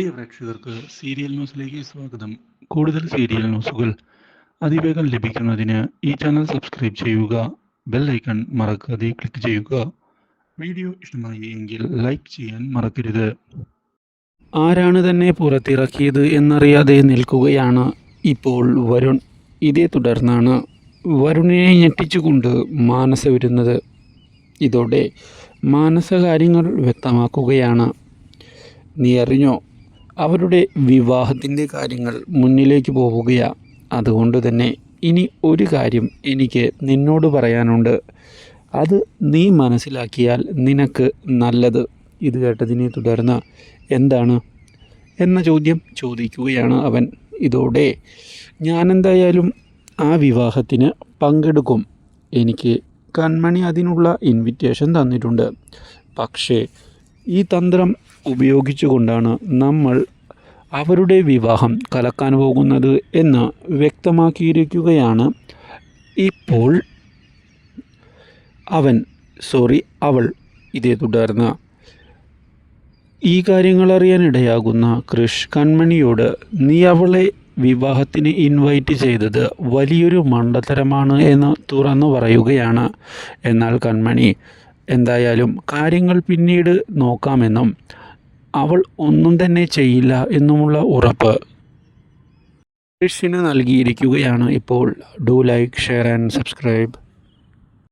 പ്രിയ പ്രേക്ഷകർക്ക് സീരിയൽ ന്യൂസിലേക്ക് സ്വാഗതം. കൂടുതൽ സീരിയൽ ന്യൂസുകൾ അതിവേഗം ലഭിക്കുന്നതിന് ഈ ചാനൽ സബ്സ്ക്രൈബ് ചെയ്യുക ബെൽ ഐക്കൺ മറക്കാതെ ക്ലിക്ക് ചെയ്യുക. വീഡിയോ ഇഷ്ടമായി എങ്കിൽ ലൈക്ക് ചെയ്യാൻ മറക്കരുത്. ആരാണ് തന്നെ പുറത്തിറക്കിയത് എന്നറിയാതെ നിൽക്കുകയാണ് ഇപ്പോൾ വരുൺ. ഇതേ തുടർന്നാണ് വരുണിനെ ഞെട്ടിച്ചുകൊണ്ട് മാനസ വരുന്നത്. ഇതോടെ മാനസ കാര്യങ്ങൾ വ്യക്തമാക്കുകയാണ്. നീ അറിഞ്ഞോ? അവരുടെ വിവാഹത്തിന്റെ കാര്യങ്ങൾ മുന്നിലേക്ക് പോവുകയാണ് അതുകൊണ്ട് തന്നെ ഇനി ഒരു കാര്യം എനിക്ക് നിന്നോട് പറയാനുണ്ട്. അത് നീ മനസ്സിലാക്കിയാൽ നിനക്ക് നല്ലത്. ഇത് കേട്ടതിനെ തുടർന്ന് എന്താണ്? എന്ന ചോദ്യം ചോദിക്കുകയാണ് അവൻ. ഇതോടെ ഞാനെന്തായാലും ആ വിവാഹത്തിന് പങ്കെടുക്കും. എനിക്ക് കൺമണി അതിനുള്ള ഇൻവിറ്റേഷൻ തന്നിട്ടുണ്ട്. പക്ഷേ ഈ തന്ത്രം ഉപയോഗിച്ചുകൊണ്ടാണ് നമ്മൾ അവരുടെ വിവാഹം കലക്കാൻ പോകുന്നത് എന്ന് വ്യക്തമാക്കിയിരിക്കുകയാണ്. ഇപ്പോൾ അവൻ സോറി അവൾ ഇതേ തുടർന്ന്. ഈ കാര്യങ്ങൾ അറിയാനിടയാകുന്ന കൃഷ് കൺമണിയോട് നീ അവളെ വിവാഹത്തിന് ഇൻവൈറ്റ് ചെയ്തത് വലിയൊരു മണ്ടത്തരമാണ് എന്ന് തുറന്നു പറയുകയാണ്. എന്നാൽ കൺമണി എന്തായാലും കാര്യങ്ങൾ പിന്നീട് നോക്കാമെന്നും അവൾ ഒന്നും തന്നെ ചെയ്യില്ല എന്നുമുള്ള ഉറപ്പ്. കൃഷിന് നൽകിയിരിക്കുകയാണ് ഇപ്പോൾ. Do like share and subscribe.